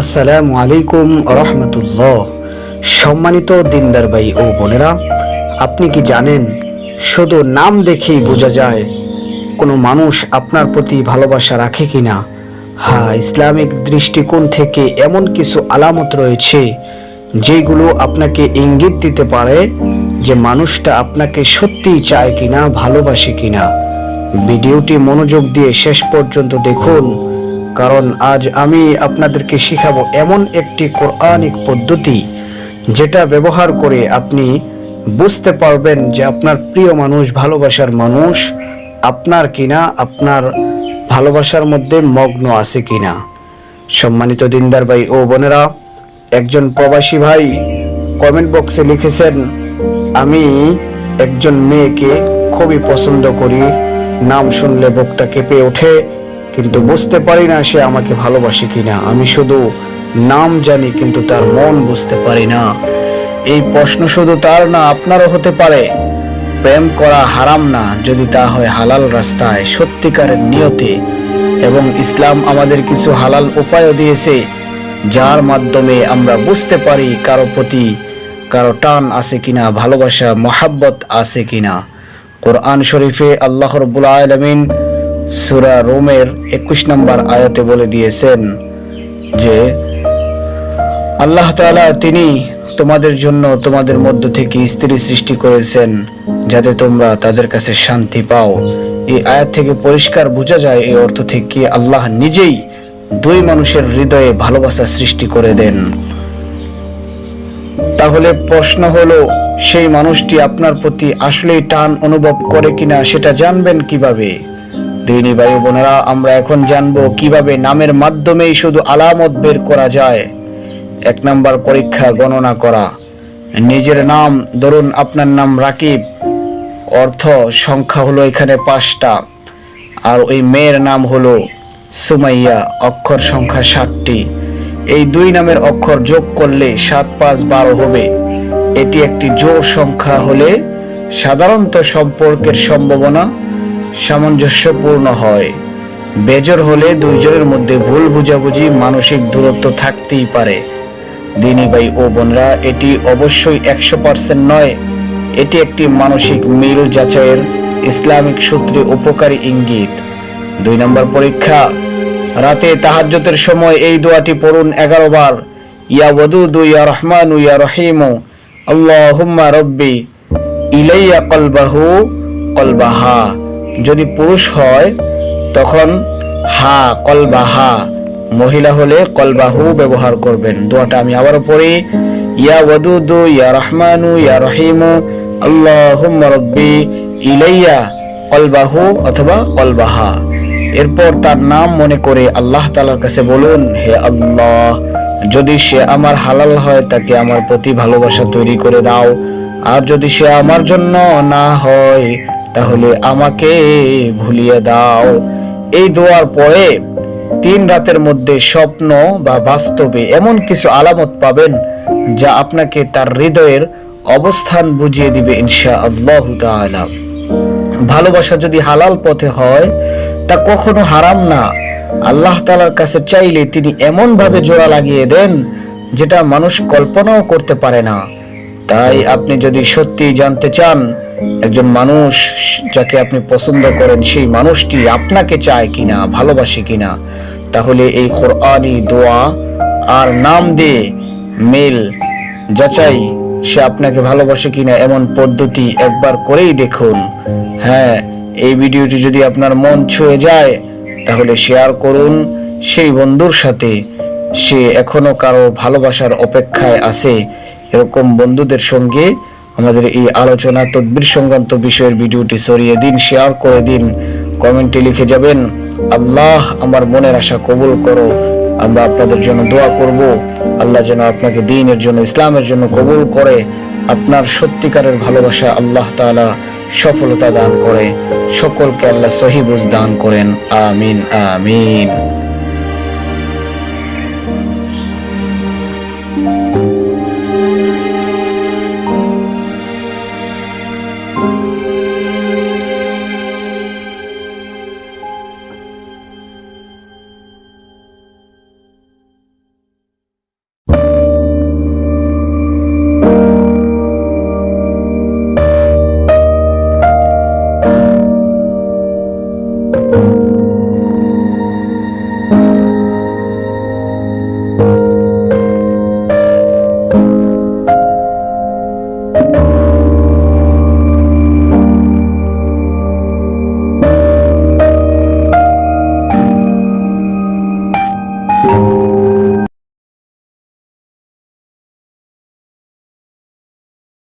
আসসালামু আলাইকুম রহমতুল্লাহ সম্মানিত দিনদার ভাই ও বোনেরা, আপনি কি জানেন, শুধু নাম দেখেই বোঝা যায় কোনো মানুষ আপনার প্রতি ভালোবাসা রাখে কিনা? হ্যাঁ ইসলামিক দৃষ্টিকোণ থেকে এমন কিছু আলামত রয়েছে, যেগুলো আপনাকে ইঙ্গিত দিতে পারে যে মানুষটা আপনাকে সত্যিই চায় কিনা, ভালোবাসে কিনা। ভিডিওটি মনোযোগ দিয়ে শেষ পর্যন্ত দেখুন। কারণ আজ আমি আপনাদেরকে শিখাবো এমন একটি কোরআনিক পদ্ধতি যেটা ব্যবহার করে আপনি বুঝতে পারবেন যে আপনার প্রিয় মানুষ, ভালোবাসার মানুষ আপনার কিনা, আপনার ভালোবাসার মধ্যে মগ্ন আছে কিনা। সম্মানিত দিনদার ভাই ও বোনেরা, একজন প্রবাসী ভাই কমেন্ট বক্সে লিখেছেন, আমি একজন মেয়েকে খুবই পছন্দ করি, নাম শুনলে বুকটা কেঁপে ওঠে। কিন্তু বুঝতে পারি না সে আমাকে ভালোবাসে কিনা। আমি শুধু নাম জানি, কিন্তু তার মন বুঝতে পারি না। এই প্রশ্ন শুধু তার না, আপনারও হতে পারে। প্রেম করা হারাম না, যদি তা হয় হালাল রাস্তায়। সত্যিকারের নিয়তে। এবং ইসলাম আমাদের কিছু হালাল উপায়ও দিয়েছে, যার মাধ্যমে আমরা বুঝতে পারি কারও প্রতি কারও টান আছে কিনা, ভালোবাসা, মহাব্বত আছে কিনা। কোরআন শরীফে আল্লাহ রব্বুল আলমিন সুরা রোমের একুশ নম্বর আয়াতে বলে দিয়েছেন যে, আল্লাহ তাআলা তিনি তোমাদের জন্য তোমাদের মধ্য থেকে স্ত্রী সৃষ্টি করেছেন যাতে তোমরা তাদের কাছে শান্তি পাও। এই আয়াত থেকে পরিষ্কার বোঝা যায় এই অর্থ থেকে আল্লাহ নিজেই দুই মানুষের হৃদয়ে ভালোবাসা সৃষ্টি করে দেন। তাহলে প্রশ্ন হলো, সেই মানুষটি আপনার প্রতি আসলেই টান অনুভব করে কিনা সেটা জানবেন কীভাবে? দিনী বায়ু বোনেরা, আমরা এখন জানব কীভাবে নামের মাধ্যমেই শুধু আলামত বের করা যায়। এক নাম্বার পরীক্ষা গণনা করা। নিজের নাম, ধরুন আপনার নাম রাকিব, অর্থ সংখ্যা হলো এখানে পাঁচটা, আর ওই মেয়ের নাম হলো সুমাইয়া, অক্ষর সংখ্যা ষাটটি। এই দুই নামের অক্ষর যোগ করলে সাত পাঁচ বারো হবে। এটি একটি জোর সংখ্যা হলে সাধারণত সম্পর্কের সম্ভাবনা সামঞ্জস্যপূর্ণ হয়। বেজর হলে দুইজনের মধ্যে ভুল বুঝাবুঝি মানসিক দূরত্ব থাকতেই পারে। দিনী ভাই ও বোনরা, এটি অবশ্যই একশো পার্সেন্ট নয়। এটি একটি মানসিক মিল যাচাইয়ের ইসলামিক সূত্রে উপকারী ইঙ্গিত। দুই নম্বর পরীক্ষা, রাতে তাহাজ্জতের সময় এই দোয়াটি পড়ুন এগারো বার। ইয়া ওয়াদুদু, ইয়া রহমানু, ইয়া রহিমু, আল্লাহুম্মা রব্বি ইলাইয়া কলবাহু কলবাহা। যদি পুরুষ হয়, তখন হা কলবাহা মহিলা হলে কলবাহু ব্যবহার করবেন। দোয়াটা আমি আবারও পড়ি, ইয়া ওয়াদুদু, ইয়া রহমানু, ইয়া রহিমু, আল্লাহুম্মা রব্বি ইলাইয়া কলবাহু অথবা কলবাহা। এরপর তার নাম মনে করে আল্লাহ তালার কাছে বলুন, হে আল্লাহ, যদি সে আমার হালাল হয়, তাকে আমার প্রতি ভালোবাসা তৈরি করে দাও। আর যদি সে আমার জন্য না হয় তাহলে আমাকে ভুলিয়ে দাও। এই দোয়ার পরে তিন রাতের মধ্যে স্বপ্ন বা বাস্তবে এমন কিছু আলামত পাবেন যা আপনাকে তার হৃদয়ের অবস্থান বুঝিয়ে দিবে ইনশা আল্লাহ ভালোবাসা যদি হালাল পথে হয়, তা কখনো হারাম না। আল্লাহ তালার কাছে চাইলে তিনি এমন ভাবে জোড়া লাগিয়ে দেন যেটা মানুষ কল্পনাও করতে পারে না। তাই আপনি যদি সত্যি জানতে চান একজন মানুষ যাকে আপনি পছন্দ করেন, সেই মানুষটি আপনাকে চায় কিনা, ভালোবাসে কিনা, তাহলে এই কোরআনি দোয়া আর নাম দিয়ে মেল যাচাই সে আপনাকে ভালোবাসে কিনা এমন পদ্ধতি একবার করেই দেখুন। হ্যাঁ এই ভিডিওটি যদি আপনার মন ছুঁয়ে যায়, তাহলে শেয়ার করুন। সেই বন্ধুর সাথে সে এখনও কারও ভালোবাসার অপেক্ষায় আছে। এরকম বন্ধুদের সঙ্গে আমাদের এই আলোচনা তদ্বির সংক্রান্ত বিষয়ের ভিডিওটি সরিয়ে দিন শেয়ার করে দিন কমেন্টে লিখে যাবেন, আল্লাহ আমার মনের আশা কবুল করো, আমরা আপনাদের জন্য দোয়া করব, আল্লাহ যেন আপনাকে দিনের জন্য, ইসলামের জন্য কবুল করে, আপনার সত্যিকারের ভালোবাসা আল্লাহ তাআলা সফলতা দান করে, সকলকে আল্লাহ সহিবুজ দান করেন, আমিন আমিন।